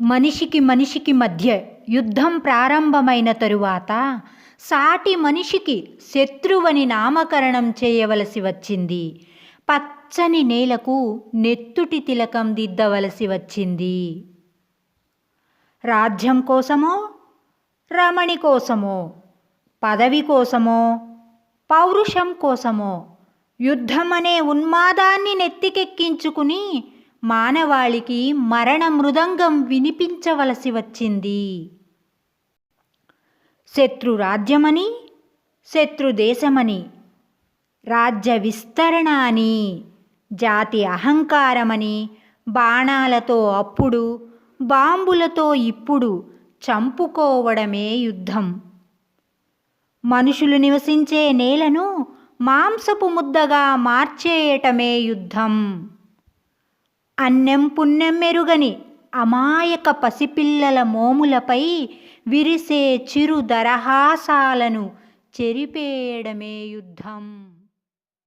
మనిషికి మనిషికి మధ్య యుద్ధం ప్రారంభమైన తరువాత సాటి మనిషికి శత్రువని నామకరణం చేయవలసి వచ్చింది. పచ్చని నేలకు నెత్తుటి తిలకం దిద్దవలసి వచ్చింది. రాజ్యం కోసమో? రమణి కోసమో? పదవి కోసమో? పౌరుషం కోసమో? యుద్ధం అనే ఉన్మాదాన్ని నెత్తికెక్కించుకుని మానవాళికి మరణ మృదంగం వినిపించవలసి వచ్చింది. శత్రు రాజ్యమని శత్రు దేశమని రాజ్య విస్తరణ అని జాతి అహంకారమని బాణాలతో అప్పుడు బాంబులతో ఇప్పుడు చంపుకోవడమే యుద్ధం. మనుషులు నివసించే నేలను మాంసపు ముద్దగా మార్చేయటమే యుద్ధం. అన్నెం పుణ్యం మెరుగని అమాయక పసిపిల్లల మోములపై విరిసే చిరు దరహాసాలను చెరిపేయడమే యుద్ధం.